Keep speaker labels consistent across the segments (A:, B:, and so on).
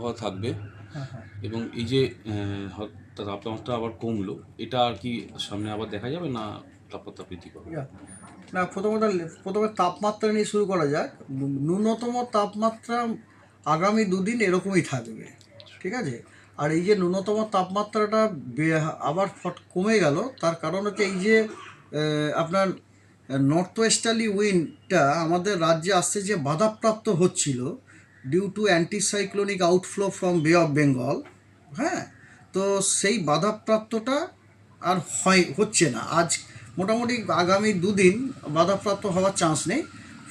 A: আবহাওয়া থাকবে।
B: হ্যাঁ হ্যাঁ।
A: এবং এই যে তাপমাত্রা আবার কমলো এটা আর কি সামনে আবার দেখা যাবে না তাপমাত্রা বৃদ্ধি পাবে?
B: না প্রথমত প্রথমে তাপমাত্রা নিয়ে শুরু করা যাক। ন্যূনতম তাপমাত্রা আগামী দুদিন এরকমই থাকবে ঠিক আছে? আর এই যে ন্যূনতম তাপমাত্রাটা আবার ফট কমে গেল তার কারণ হচ্ছে এই যে আপনার নর্থ ওয়েস্টার্লি উইন্ডটা আমাদের রাজ্যে আসতে যে বাধাপ্রাপ্ত হচ্ছিল due to anticyclonic outflow from Bay of Bengal হ্যাঁ? তো সেই বাধাপ্রাপ্তটা আর হয়, হচ্ছে না। আজ মোটামুটি আগামী দুদিন বাধাপ্রাপ্ত হওয়ার চান্স নেই।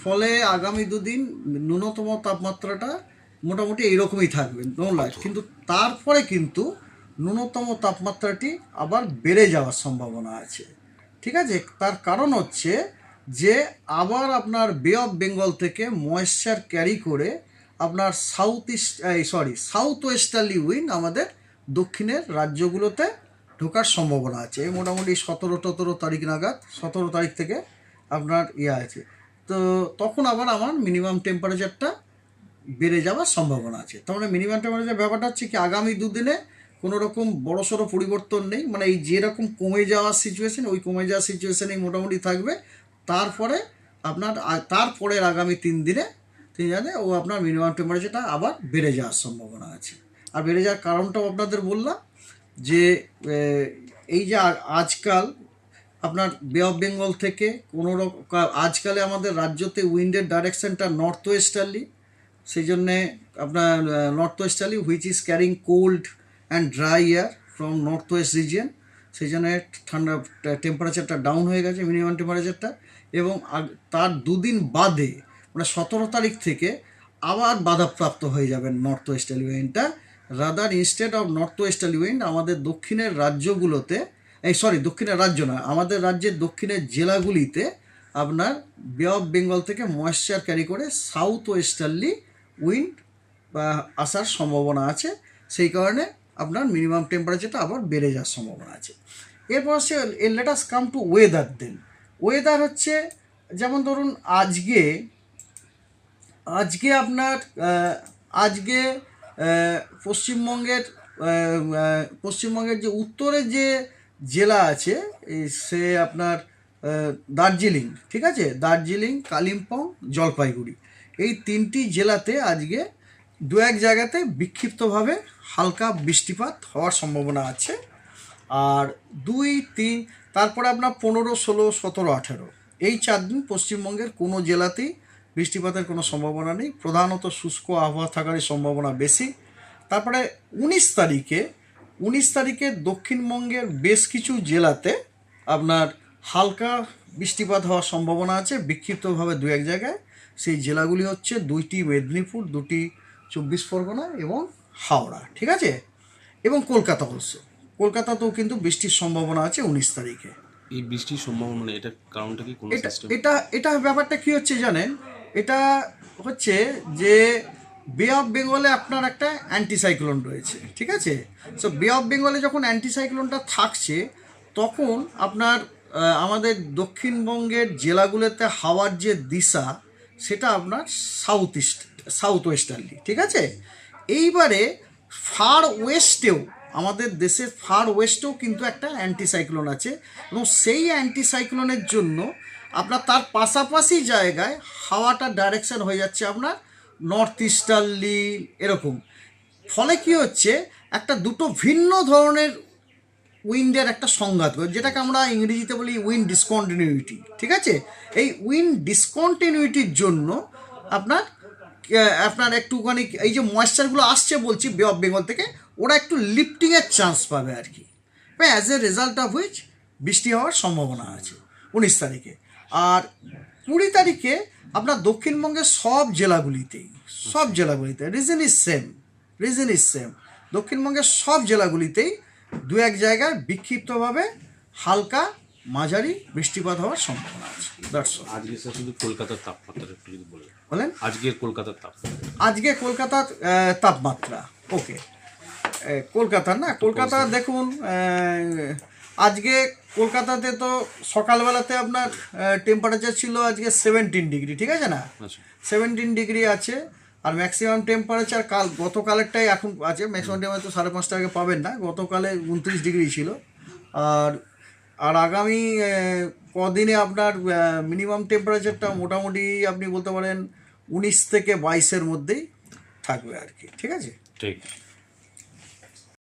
B: ফলে আগামী দুদিন ন্যূনতম তাপমাত্রাটা মোটামুটি এইরকমই থাকবে নো লাইট কিন্তু তারপরে কিন্তু ন্যূনতম তাপমাত্রাটি আবার বেড়ে যাওয়ার সম্ভাবনা আছে। ঠিক আছে? তার কারণ হচ্ছে যে, আবার আপনার বে অফ বেঙ্গল থেকে ময়েশ্চার ক্যারি করে আপনার সাউথ ইস্ট এই সরি সাউথ ওয়েস্টার্লি উইন্ড আমাদের দক্ষিণের রাজ্যগুলোতে ঢোকার সম্ভাবনা আছে। এই মোটামুটি সতেরো টতেরো তারিখ নাগাদ, সতেরো তারিখ থেকে আপনার ইয়ে আছে। তো তখন আবার আমার মিনিমাম টেম্পারেচারটা বেড়ে যাওয়ার সম্ভাবনা আছে। তার মানে মিনিমাম টেম্পারেচার ব্যাপারটা হচ্ছে কি, আগামী দুদিনে কোনো রকম বড়সড় পরিবর্তন নেই। মানে এই যেরকম কমে যাওয়ার সিচুয়েশন ওই কমে যাওয়ার সিচুয়েশানেই মোটামুটি থাকবে। তারপরে আপনার, তারপরের আগামী তিন দিনে তিন দিনে ও আপনার মিনিমাম টেম্পারেচারটা আবার বেড়ে যাওয়ার সম্ভাবনা আছে। আর বেড়ে যাওয়ার কারণটাও আপনাদের বললাম যে এই যে আজকাল আপনার বে অফ বেঙ্গল থেকে কোনো রকম আজকালে আমাদের রাজ্যতে উইন্ডের ডাইরেকশনটা নর্থ ওয়েস্টার্লি সেই জন্যে আপনার north westerly which is carrying cold and dry air from north west region সেই জন্য ঠান্ডা টেম্পারেচারটা ডাউন হয়ে গেছে মিনিমাম টেম্পারেচারটা এবং তার দুদিন বাদে মানে সতেরো তারিখ থেকে আবার বাধাপ্রাপ্ত হয়ে যাবেন north westerly উইন্ডটা rather instead of north westerly wind আমাদের দক্ষিণের রাজ্যগুলোতে, এই সরি, দক্ষিণের রাজ্য না, আমাদের রাজ্যের দক্ষিণের জেলাগুলিতে আপনার বে অফ বেঙ্গল থেকে ময়েশ্চার ক্যারি করে সাউথ ওয়েস্টার্লি উইন্ড বা আসার সম্ভাবনা আছে। সেই কারণে আপনার মিনিমাম টেম্পারেচারটা আবার বেড়ে যাওয়ার সম্ভাবনা আছে। এরপর হচ্ছে let us come to weather then weather হচ্ছে, যেমন ধরুন আজকে আজকে আপনার আজকে পশ্চিমবঙ্গের পশ্চিমবঙ্গের যে উত্তরে যে জেলা আছে সে আপনার দার্জিলিং, ঠিক আছে? দার্জিলিং, কালিম্পং, জলপাইগুড়ি। এই তিনটি জেলাতে আজকে দু এক জায়গাতে বিক্ষিপ্তভাবে হালকা বৃষ্টিপাত হওয়ার সম্ভাবনা আছে। আর দুই, তিন, তারপরে আপনার পনেরো, ষোলো, সতেরো, আঠেরো, এই চার দিন পশ্চিমবঙ্গের কোনো জেলাতেই বৃষ্টিপাতের কোনো সম্ভাবনা নেই। প্রধানত শুষ্ক আবহাওয়া থাকারই সম্ভাবনা বেশি। তারপরে উনিশ তারিখে উনিশ তারিখে দক্ষিণবঙ্গের বেশ কিছু জেলাতে আপনার হালকা বৃষ্টিপাত হওয়ার সম্ভাবনা আছে বিক্ষিপ্তভাবে দু এক জায়গায়। সেই জেলাগুলি হচ্ছে দুইটি মেদিনীপুর দুটি চব্বিশ পরগনা এবং হাওড়া ঠিক আছে? এবং কলকাতা অবশ্য। কলকাতাতেও কিন্তু বৃষ্টির সম্ভাবনা আছে উনিশ তারিখে।
A: এই বৃষ্টির সম্ভাবনা এটা কারণটা কি
B: এটা এটা এটা ব্যাপারটা কি হচ্ছে জানেন? এটা হচ্ছে যে বে অফ বেঙ্গলে আপনার একটা অ্যান্টিসাইক্লোন রয়েছে, ঠিক আছে? সো বে অফ বেঙ্গলে যখন অ্যান্টিসাইক্লোনটা থাকছে, তখন আপনার আমাদের দক্ষিণবঙ্গের জেলাগুলোতে হাওয়ার যে দিশা, সেটা আপনার সাউথ ইস্ট সাউথ ওয়েস্টার্লি ঠিক আছে? এইবারে ফার ওয়েস্টেও আমাদের দেশের ফার ওয়েস্টেও কিন্তু একটা অ্যান্টিসাইক্লোন আছে। এবং সেই অ্যান্টিসাইক্লোনের জন্য আপনার তার পাশাপাশি জায়গায় হাওয়াটা ডাইরেকশন হয়ে যাচ্ছে আপনার নর্থ ইস্টার্লি এরকম। ফলে কি হচ্ছে, একটা দুটো ভিন্ন ধরনের উইন্ডের একটা সংঘাত যেটাকে আমরা ইংরেজিতে বলি উইন্ড ডিসকন্টিনিউটি ঠিক আছে? এই উইন্ড ডিসকন্টিনিউটির জন্য আপনার আপনার একটুখানি এই যে ময়েশ্চারগুলো আসছে বলছি বে অফ বেঙ্গল থেকে, ওরা একটু লিফটিংয়ের চান্স পাবে আর কি। As a result of which বৃষ্টি হওয়ার সম্ভাবনা আছে, উনিশ তারিখে। আর কুড়ি তারিখে আপনার দক্ষিণবঙ্গের সব জেলাগুলিতেই সব জেলাগুলিতে reason is same reason is same দক্ষিণবঙ্গের সব জেলাগুলিতেই দু এক জায়গায় বিক্ষিপ্তভাবে হালকা মাঝারি বৃষ্টিপাত হওয়ার সম্ভাবনা আছে।
A: আজকে শুধু কলকাতার তাপমাত্রা একটু যদি বলেন।
B: বলেন?
A: আজকের কলকাতার তাপমাত্রা।
B: আজকে কলকাতার তাপমাত্রা ওকে কলকাতা না কলকাতা দেখুন আজকে কলকাতাতে তো সকালবেলাতে আপনার টেম্পারেচার ছিল আজকে সেভেন্টিন ডিগ্রি ঠিক আছে না?
A: আচ্ছা।
B: সেভেন্টিন ডিগ্রি আছে আর ম্যাক্সিমাম টেম্পারেচার কাল গতকালেরটাই এখন আছে ম্যাক্সিমাম টেম্পারেচার সাড়ে পাঁচটা আগে পাবেন না গতকালে উনত্রিশ ডিগ্রি ছিল। আর আর আগামী কদিনে আপনার মিনিমাম টেম্পারেচারটা মোটামুটি আপনি বলতে পারেন উনিশ থেকে বাইশের মধ্যেই থাকবে আর কি ঠিক আছে?
A: ঠিক।